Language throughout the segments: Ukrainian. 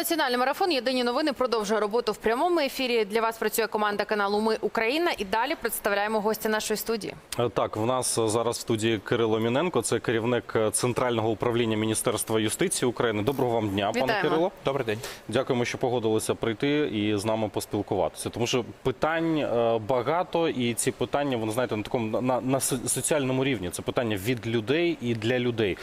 Національний марафон Єдині новини продовжує роботу в прямому ефірі. Для вас працює команда каналу Ми Україна. І далі представляємо гостя нашої студії. Е, Так, в нас е, зараз в студії Кирило Міненко, це керівник е, Центрального управління Міністерства юстиції України. Доброго вам дня, пане Кирило. Добрий день. Дякуємо, що погодилися прийти і з нами поспілкуватися. Тому що питань багато, і ці питання, вони знаєте, на такому на, на соціальному рівні. Це питання від людей і для людей.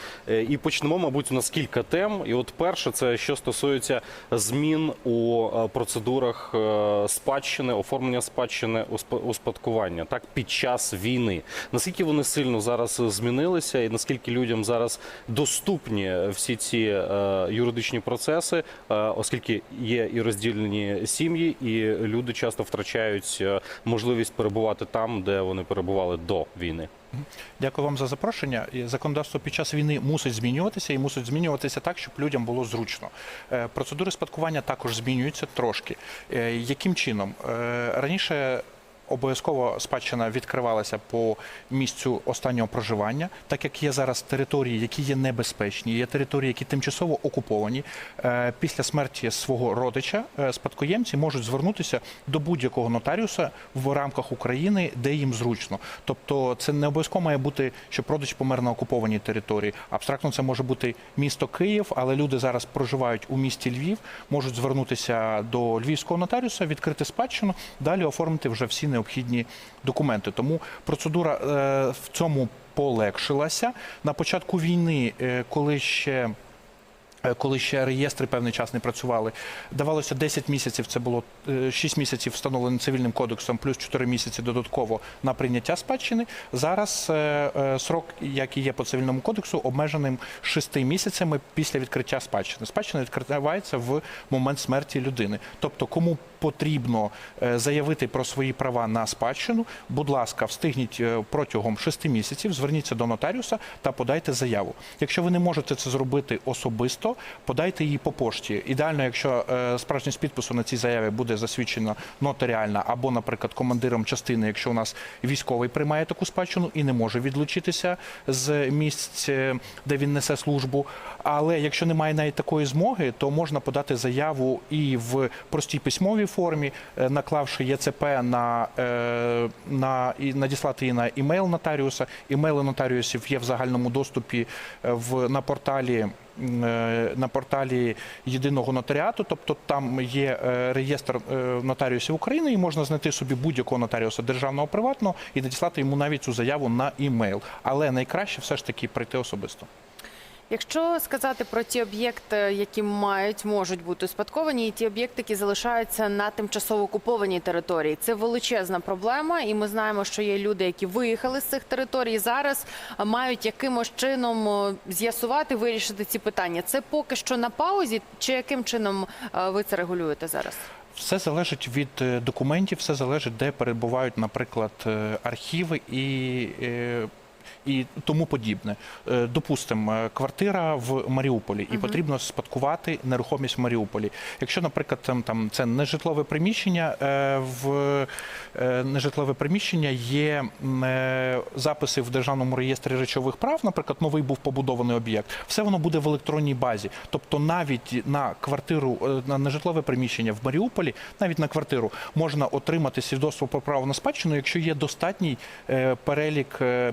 І почнемо, мабуть, у нас кілька тем. І от перше, це що стосується змін у е, процедурах е, спадщини, оформлення спадщини усп- успадкування так під час війни. Наскільки вони сильно зараз змінилися, і наскільки людям зараз доступні всі ці е, юридичні процеси, оскільки є і розділені сім'ї, і люди часто втрачають можливість перебувати там, де вони перебували до війни. Дякую вам за запрошення. Законодавство під час війни мусить змінюватися і мусить змінюватися так, щоб людям було зручно. Е, Процедури спадкування також змінюються трошки. Е, Яким чином? Е, Раніше. Обов'язково спадщина відкривалася по місцю останнього проживання, так як є зараз території, які є небезпечні, є території, які тимчасово окуповані. Е, Після смерті свого родича е, спадкоємці можуть звернутися до будь-якого нотаріуса в рамках України, де їм зручно. Тобто, це не обов'язково має бути, щоб родич помер на окупованій території. Абстрактно це може бути місто Київ, але люди зараз проживають у місті Львів, можуть звернутися до львівського нотаріуса, відкрити спадщину, далі оформити вже всі необхідні документи. Тому процедура е, в цьому полегшилася на початку війни, е, коли ще. Е, Коли ще реєстри певний час не працювали, давалося 10 місяців. Це було е, 6 місяців встановлено цивільним кодексом, плюс 4 місяці додатково на прийняття спадщини. Зараз е, е, срок, як і є по цивільному кодексу, обмеженим 6 місяцями після відкриття спадщини. Спадщина відкривається в момент смерті людини. Тобто, кому потрібно е, заявити про свої права на спадщину, будь ласка, встигніть е, протягом 6 місяців, зверніться до нотаріуса та подайте заяву. Якщо ви не можете це зробити особисто, подайте її по пошті. Ідеально, якщо е, справжність підпису на цій заяві буде засвідчена нотаріальна або, наприклад, командиром частини, якщо у нас військовий приймає таку спадщину і не може відлучитися з місць, е, де він несе службу. Але якщо немає навіть такої змоги, то можна подати заяву і в простій письмовій формі, е, наклавши ЄЦП на, на і надіслати її на імейл нотаріуса. Імейли нотаріусів є в загальному доступі в на порталі. Е, На порталі єдиного нотаріату, тобто там є е, реєстр е, нотаріусів України, і можна знайти собі будь-якого нотаріуса державного приватного і надіслати йому навіть цю заяву на імейл. Але найкраще все ж таки прийти особисто. Якщо сказати про ті об'єкти, які мають можуть бути успадковані, і ті об'єкти, які залишаються на тимчасово окупованій території, це величезна проблема. І ми знаємо, що є люди, які виїхали з цих територій, і зараз мають якимось чином з'ясувати, вирішити ці питання. Це поки що на паузі, чи яким чином е, ви це регулюєте зараз? Все залежить від е, документів, все залежить, де перебувають, наприклад, е, архіви і. І тому подібне. Е, Допустимо, е, квартира в Маріуполі, і потрібно спадкувати нерухомість в Маріуполі. Якщо, наприклад, там, там це нежитлове приміщення, е, в нежитлове приміщення є записи в державному реєстрі речових прав, наприклад, новий був побудований об'єкт, все воно буде в електронній базі. Тобто, навіть на квартиру, на нежитлове приміщення в Маріуполі, навіть на квартиру можна отримати свідоцтво про право на спадщину, якщо є достатній перелік е,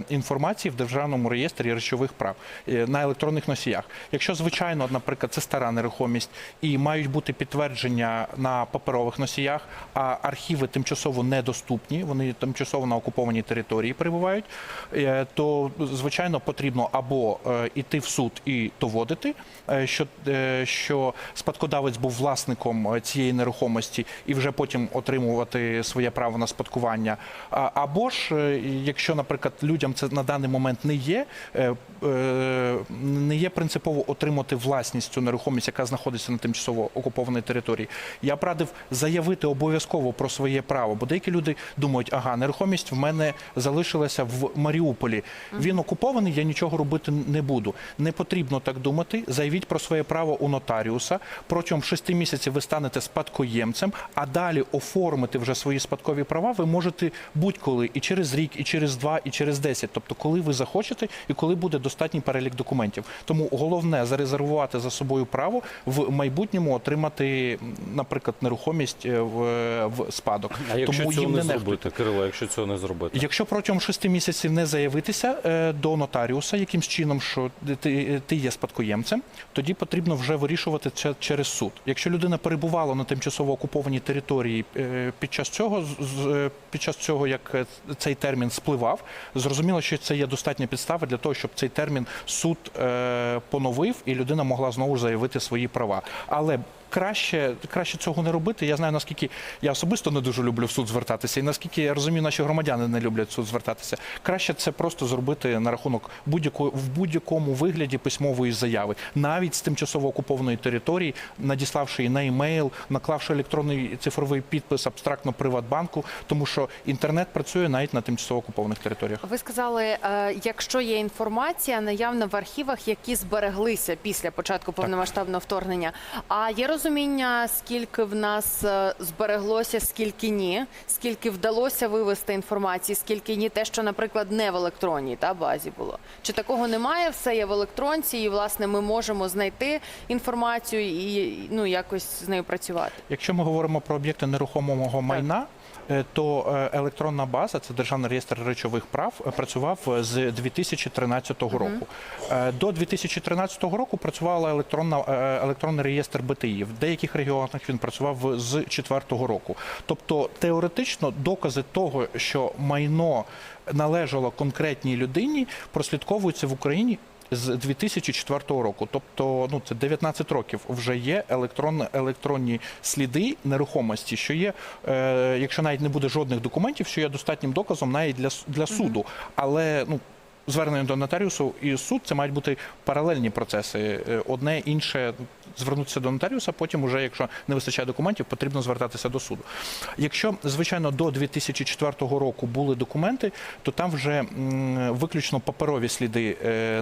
інформації в державному реєстрі речових прав е, на електронних носіях. Якщо звичайно, наприклад, це стара нерухомість і мають бути підтвердження на паперових носіях, а архіви тимчасово недоступні, вони тимчасово на окупованій території перебувають, е, то звичайно потрібно або е, іти в суд і доводити, е, що, е, що спадкодавець був власником е, цієї нерухомості і вже потім отримувати своє право на спадкування. Або ж, е, якщо, наприклад, людям це на даний момент не є, е, е, не є принципово отримати власність цю нерухомість, яка знаходиться на тимчасово окупованій території. Я б радив заявити обов'язково про своє право, бо деякі люди думають, ага, нерухомість в мене залишилася в Маріуполі. Він окупований, я нічого робити не буду. Не потрібно так думати. Заявіть про своє право у нотаріуса. Протягом шести місяців ви станете спадкоємцем, а далі оформити вже свої спадкові права ви можете будь-коли і через рік, і через два, і через десять. Тобто, коли ви захочете і коли буде достатній перелік документів. Тому головне зарезервувати за собою право в майбутньому отримати, наприклад, нерухомість е, в, в спадок. А якщо Тому цього їм не, не зробити, Кирило, якщо цього не зробити? Якщо протягом шести місяців не заявитися е, до нотаріуса, якимсь чином, що ти, ти є спадкоємцем, тоді потрібно вже вирішувати це через суд. Якщо людина перебувала на тимчасово окупованій території е, під час цього, під час цього, як цей термін спливав, зрозуміло, що це є достатня підстава для того, щоб цей термін суд е, поновив і людина могла знову заявити свої права. Але Краще, краще цього не робити. Я знаю, наскільки я особисто не дуже люблю в суд звертатися, і наскільки я розумію, наші громадяни не люблять в суд звертатися. Краще це просто зробити на рахунок будь-якої в будь-якому вигляді письмової заяви, навіть з тимчасово окупованої території, надіславши її на емейл, наклавши електронний цифровий підпис абстрактно Приватбанку, тому що інтернет працює навіть на тимчасово окупованих територіях. Ви сказали, е, якщо є інформація наявна в архівах, які збереглися після початку повномасштабного вторгнення. А є розуміння, скільки в нас е, збереглося, скільки ні, скільки вдалося вивести інформації, скільки ні, те, що, наприклад, не в електронній та базі було. Чи такого немає? Все є в електронці, і власне ми можемо знайти інформацію і ну якось з нею працювати. Якщо ми говоримо про об'єкти нерухомого майна, то е, електронна база, це державний реєстр речових прав, е, працював е, з 2013 року. Е, До 2013 року працювала електронна е, електронний реєстр БТІ. В деяких регіонах він працював з 2004 року. Тобто теоретично докази того, що майно належало конкретній людині, прослідковуються в Україні з 2004 року. Тобто, ну це 19 років вже є електрон, електронні сліди нерухомості, що є, е, якщо навіть не буде жодних документів, що є достатнім доказом навіть для, для суду. Але ну. Звернення до нотаріусу і суд це мають бути паралельні процеси. Е, Одне інше звернутися до нотаріуса, потім, уже, якщо не вистачає документів, потрібно звертатися до суду. Якщо, звичайно, до 2004 року були документи, то там вже виключно паперові сліди е, е,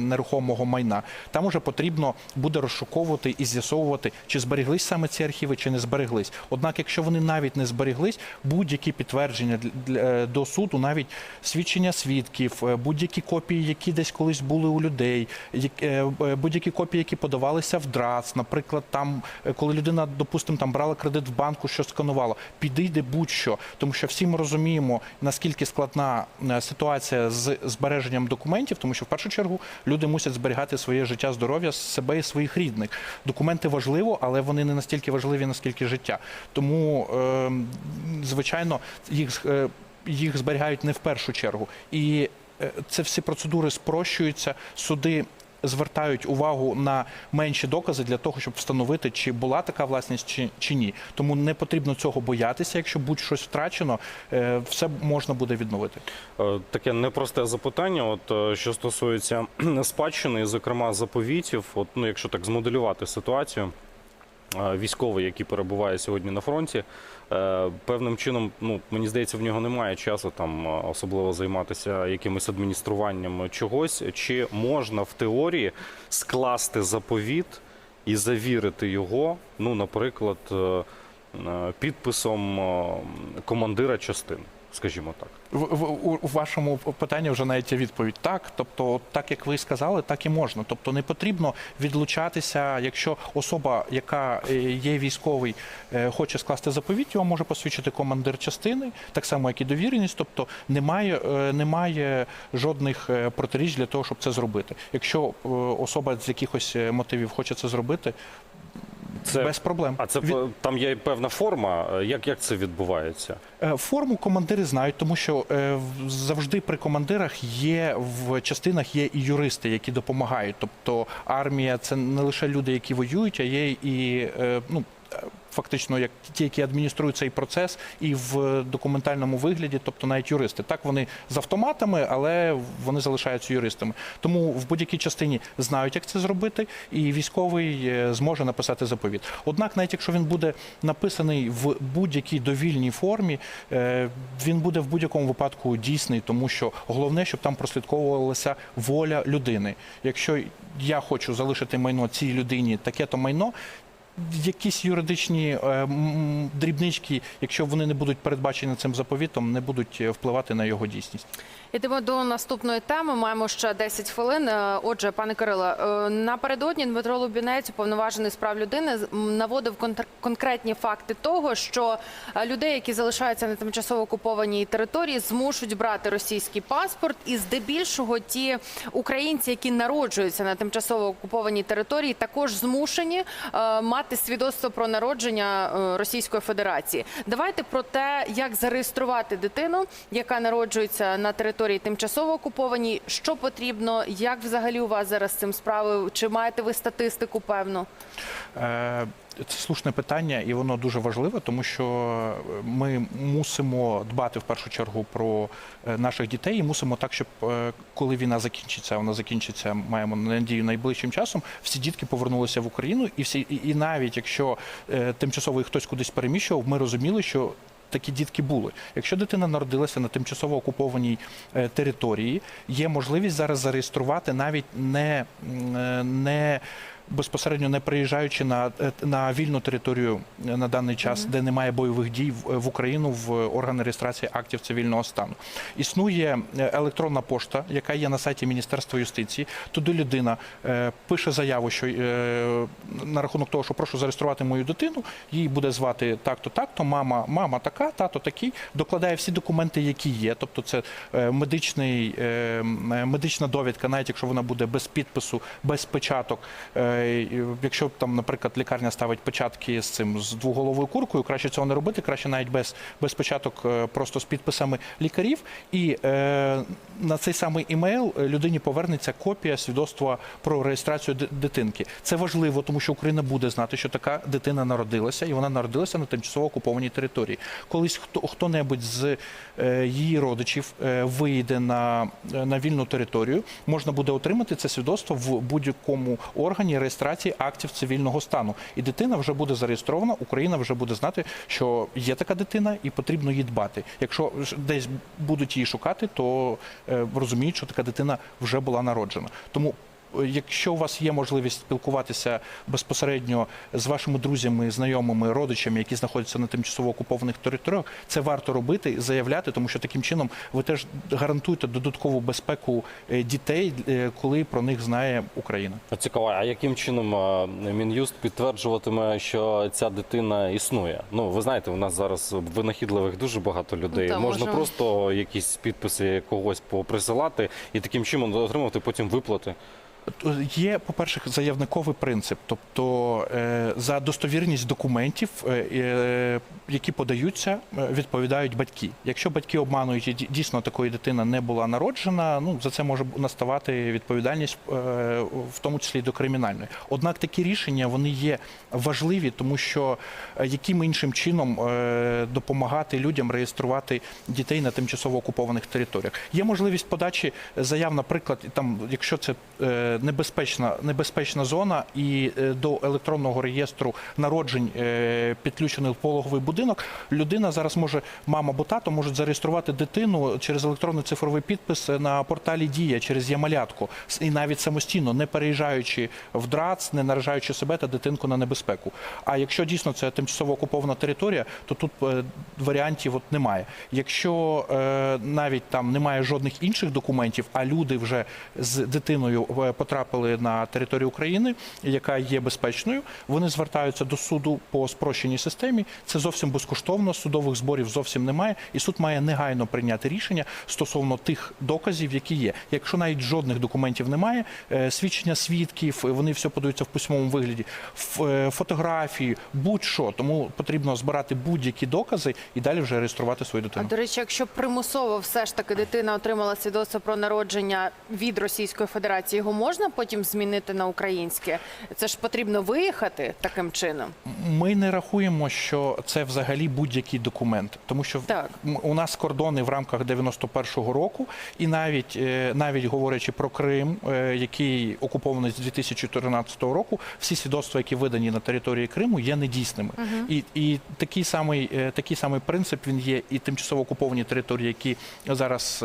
нерухомого майна. Там уже потрібно буде розшуковувати і з'ясовувати, чи зберіглись саме ці архіви, чи не збереглись. Однак, якщо вони навіть не зберіглись, будь-які підтвердження для- до суду, навіть свідчення свідків, будь-які копії, які десь колись були у людей, е, е, будь-які копії, які подавалися в ДРАЦ, наприклад, там, е, коли людина, допустимо, там брала кредит в банку, що сканувала, підійде будь-що, тому що всі ми розуміємо, наскільки складна е, ситуація з збереженням документів, тому що в першу чергу люди мусять зберігати своє життя, здоров'я себе і своїх рідних. Документи важливо, але вони не настільки важливі, наскільки життя. Тому, е, звичайно, їх, е, їх зберігають не в першу чергу. І е, це всі процедури спрощуються, суди. Звертають увагу на менші докази для того, щоб встановити, чи була така власність, чи, чи ні. Тому не потрібно цього боятися. Якщо будь-щось втрачено, е, все можна буде відновити. Е, Таке непросте запитання. От е, що стосується спадщини, зокрема заповітів, от ну якщо так змоделювати ситуацію, е, військовий, який перебуває сьогодні на фронті, е, певним чином, ну мені здається, в нього немає часу там е, особливо займатися якимось адмініструванням чогось. Чи можна в теорії скласти заповіт і завірити його, ну, наприклад, е, е, підписом е, командира частини, скажімо так. В, у- у вашому питанні вже навіть відповідь так. Тобто, так як ви сказали, так і можна. Тобто не потрібно відлучатися, якщо особа, яка е, є військовий, е, хоче скласти заповіт, його може посвідчити командир частини, так само як і довіреність. Тобто немає, е, немає жодних протиріч для того, щоб це зробити. Якщо особа з якихось мотивів хоче це зробити, Це без проблем. А це Від- там є певна форма. е, Як, як це відбувається? Е, Форму командири знають, тому що е, завжди при командирах є в частинах є і юристи, які допомагають. Тобто армія це не лише люди, які воюють, а є і е, ну. Фактично, як ті, які адмініструють цей процес, і в документальному вигляді, тобто навіть юристи. Так вони з автоматами, але вони залишаються юристами. Тому в будь-якій частині знають, як це зробити, і військовий е, зможе написати заповіт. Однак, навіть якщо він буде написаний в будь-якій довільній формі, е, він буде в будь-якому випадку дійсний, тому що головне, щоб там прослідковувалася воля людини. Якщо я хочу залишити майно цій людині, таке то майно. Якісь юридичні е, дрібнички, якщо вони не будуть передбачені цим заповітом, не будуть е, впливати на його дійсність. Йдемо до наступної теми. Маємо ще 10 хвилин. Е, Отже, пане Кирило, напередодні Дмитро Лубінець, уповноважений з прав людини, наводив конкретні факти того, що людей, які залишаються на тимчасово окупованій території, змушують брати російський паспорт, і здебільшого ті українці, які народжуються на тимчасово окупованій території, також змушені е, мати свідоцтво про народження е, Російської Федерації. Давайте про те, як зареєструвати дитину, яка народжується на території тимчасово окупованій, що потрібно, як взагалі у вас зараз цим справи? Чи маєте ви статистику певну? Е, Це слушне питання, і воно дуже важливе, тому що ми мусимо дбати в першу чергу про е, наших дітей і мусимо так, щоб е, коли війна закінчиться, вона закінчиться, маємо надію найближчим часом. Всі дітки повернулися в Україну, і всі, і, навіть якщо е, тимчасово їх хтось кудись переміщував, ми розуміли, що. Такі дітки були. Якщо дитина народилася на тимчасово окупованій е, території, є можливість зараз зареєструвати навіть не, е, не безпосередньо не приїжджаючи на, е, на вільну територію е, на даний час, де немає бойових дій в, в Україну в органи реєстрації актів цивільного стану. Існує е, електронна пошта, яка є на сайті Міністерства юстиції. Туди людина е, пише заяву, що е, на рахунок того, що прошу зареєструвати мою дитину, її буде звати так-то, так-то, мама, мама така, тато такий, докладає всі документи, які є. Тобто, це е, медичний, е, е, медична довідка, навіть якщо вона буде без підпису, без печаток. Якщо там, наприклад, лікарня ставить печатки з цим з двоголовою куркою, краще цього не робити, краще навіть без, без печаток, е, просто з підписами лікарів. І е, на цей самий імейл е, людині повернеться копія свідоцтва про реєстрацію дитинки. Це важливо, тому що Україна буде знати, що така дитина народилася, і вона народилася на тимчасово окупованій території. Колись хто хто-небудь з е, її родичів е, вийде на, е, на вільну територію, можна буде отримати це свідоцтво в будь-якому органі реєстрації актів цивільного стану. І дитина вже буде зареєстрована. Україна вже буде знати, що є така дитина, і потрібно її дбати. Якщо десь будуть її шукати, то е, розуміють, що така дитина вже була народжена. Тому. Якщо у вас є можливість спілкуватися безпосередньо з вашими друзями, знайомими, родичами, які знаходяться на тимчасово окупованих територіях, це варто робити, заявляти, тому що таким чином ви теж гарантуєте додаткову безпеку е, дітей, е, коли про них знає Україна. Цікаво, а яким чином е, Мін'юст підтверджуватиме, що ця дитина існує? Ну, ви знаєте, у нас зараз винахідливих дуже багато людей. Ну, та, Можна може. просто якісь підписи когось поприсилати і таким чином отримати потім виплати. Є, по-перше, заявниковий принцип, тобто е, за достовірність документів, е, е, які подаються, е, відповідають батьки. Якщо батьки обманують і дійсно такої дитина не була народжена, ну за це може наставати відповідальність, е, в тому числі до кримінальної. Однак такі рішення вони є важливі, тому що е, яким іншим чином е, допомагати людям реєструвати дітей на тимчасово окупованих територіях. Є можливість подачі заяв, наприклад, там, якщо це е, небезпечна, небезпечна зона, і е, до електронного реєстру народжень е, підключений пологовий будинок, людина зараз може, мама або тато можуть зареєструвати дитину через електронний цифровий підпис на порталі Дія через Ямалятку, і навіть самостійно, не переїжджаючи в ДРАЦ, не наражаючи себе та дитинку на небезпеку. А якщо дійсно це тимчасово окупована територія, то тут е, варіантів от немає. Якщо е, навіть там немає жодних інших документів, а люди вже з дитиною е, потрапили на територію України, яка є безпечною, вони звертаються до суду по спрощеній системі. Це зовсім безкоштовно, судових зборів зовсім немає, і суд має негайно прийняти рішення стосовно тих доказів, які є. Якщо навіть жодних документів немає, е, свідчення свідків, вони все подаються в письмовому вигляді, е, фотографії, будь-що. Тому потрібно збирати будь-які докази і далі вже реєструвати свою А дитину. до речі, якщо примусово все ж таки дитина отримала свідоцтво про народження від Російської Федерації, його можна потім змінити на українське? Це ж потрібно виїхати таким чином. Ми не рахуємо, що це взагалі будь-який документ, тому що Так. у нас кордони в рамках 91-го року, і навіть е, навіть говорячи про Крим, е, який окупований з 2014 року, всі свідоцтва, які видані на території Криму, є недійсними. І, і такий самий е, такий самий принцип він є і тимчасово окуповані території, які зараз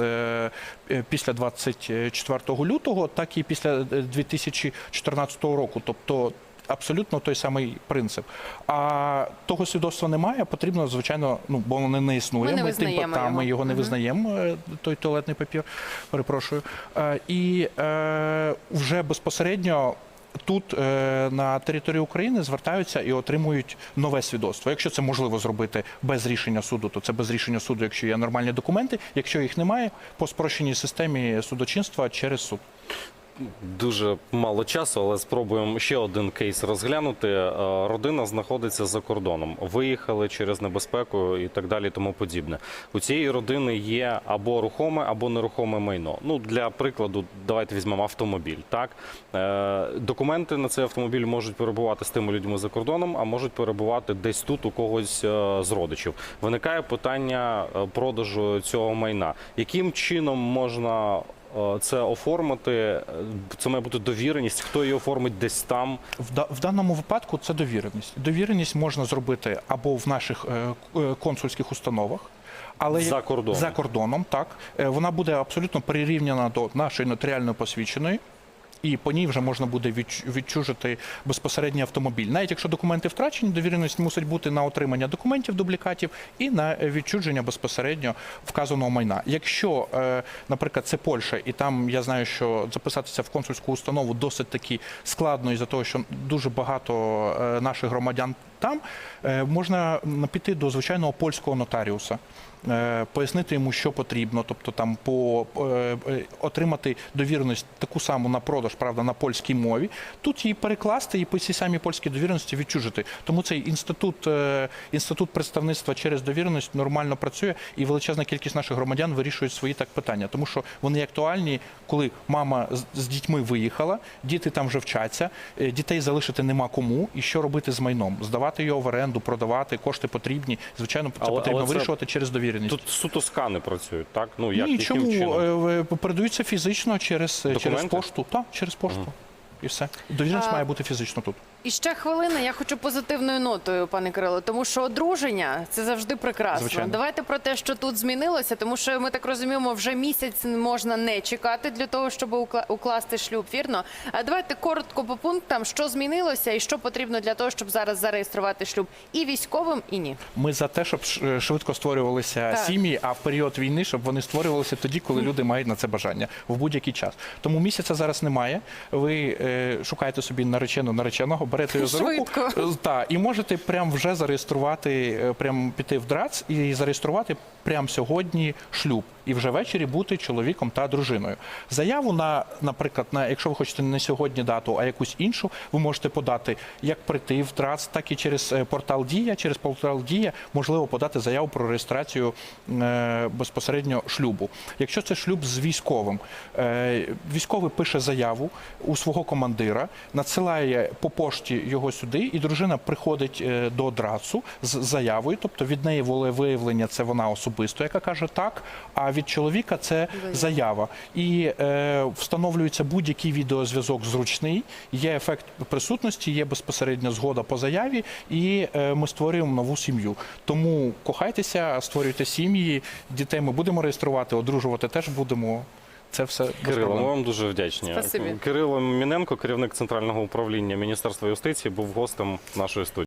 після 24 лютого, так і після 2014 року. Тобто абсолютно той самий принцип. А того свідоцтва немає, потрібно, звичайно, ну бо воно не існує. Ми не тим визнаємо та, ми його. його не Мгм. визнаємо, е, той туалетний папір, перепрошую. Е, І е, вже безпосередньо. Тут е, на території України звертаються і отримують нове свідоцтво. Якщо це можливо зробити без рішення суду, то це без рішення суду, якщо є нормальні документи. Якщо їх немає, по спрощеній системі судочинства через суд. Дуже мало часу, але спробуємо ще один кейс розглянути. Е, Родина знаходиться за кордоном, виїхали через небезпеку і так далі, тому подібне. У цієї родини є або рухоме, або нерухоме майно. Ну для прикладу, давайте візьмемо автомобіль. Так Е, документи на цей автомобіль можуть перебувати з тими людьми за кордоном, а можуть перебувати десь тут у когось е, з родичів. Виникає питання продажу цього майна. Яким чином можна це оформити? Е, Це має бути довіреність. Хто її оформить десь там? В, да- в даному випадку це довіреність. Довіреність можна зробити або в наших е, е, консульських установах. Але За кордоном. за кордоном, так Е, вона буде абсолютно прирівняна до нашої нотаріально посвідченої, і по ній вже можна буде відч- відчужити безпосередньо автомобіль. Навіть якщо документи втрачені, довіреність мусить бути на отримання документів дублікатів і на е, відчуження безпосередньо вказаного майна. Якщо, е, наприклад, це Польща, і там я знаю, що записатися в консульську установу досить таки складно із-за того, що дуже багато е, наших громадян там, е, можна піти до звичайного польського нотаріуса. е, Пояснити йому, що потрібно, тобто там по е, отримати довіреність таку саму на продаж, правда, на польській мові. Тут її перекласти і по цій самій польській довіреності відчужити. Тому цей інститут, інститут представництва через довіреність нормально працює, і величезна кількість наших громадян вирішують свої так питання, тому що вони актуальні, коли мама з, дітьми виїхала, діти там вже вчаться, дітей залишити нема кому, і що робити з майном? Здавати його в оренду, продавати, кошти потрібні. Звичайно, це Але- потрібно але це- через довіреність. Тут суто скани працюють, так? Ну як Ні, яким чому чином? Е, передаються фізично через, через пошту. Так, через пошту. І все. Довіреність А- має бути фізично тут. І ще хвилина. Я хочу позитивною нотою, пане Кирило, тому що одруження це завжди прекрасно. Звичайно. Давайте про те, що тут змінилося, тому що ми так розуміємо, вже місяць можна не чекати для того, щоб укла- укласти шлюб. Вірно, а давайте коротко по пунктам, що змінилося і що потрібно для того, щоб зараз зареєструвати шлюб і військовим, і ні. Ми за те, щоб ш- швидко створювалися Так. сім'ї, а в період війни, щоб вони створювалися тоді, коли люди мають на це бажання в будь-який час. Тому місяця зараз немає. Ви е, шукаєте собі наречену нареченого, берете його за руку Е, та, і можете прямо вже зареєструвати, е, прям піти в ДРАЦ і зареєструвати прямо сьогодні шлюб. І вже ввечері бути чоловіком та дружиною. Заяву на, наприклад, на якщо ви хочете не сьогодні дату, а якусь іншу, ви можете подати як прийти в ТРАЦ, так і через е, портал Дія. Через портал Дія можливо подати заяву про реєстрацію е, безпосередньо шлюбу. Якщо це шлюб з військовим, е, військовий пише заяву у свого командира, надсилає по пошті його сюди, і дружина приходить е, до ДРАЦу з заявою, тобто від неї волевиявлення це вона особисто, яка каже так. А від чоловіка це заява. І е, встановлюється будь-який відеозв'язок зручний, є ефект присутності, є безпосередня згода по заяві, і е, ми створюємо нову сім'ю. Тому кохайтеся, створюйте сім'ї, дітей ми будемо реєструвати, одружувати теж будемо. Це все Кирило, ми вам дуже вдячні. Спасибі. Кирило Міненко, керівник центрального управління Міністерства юстиції, був гостем нашої студії.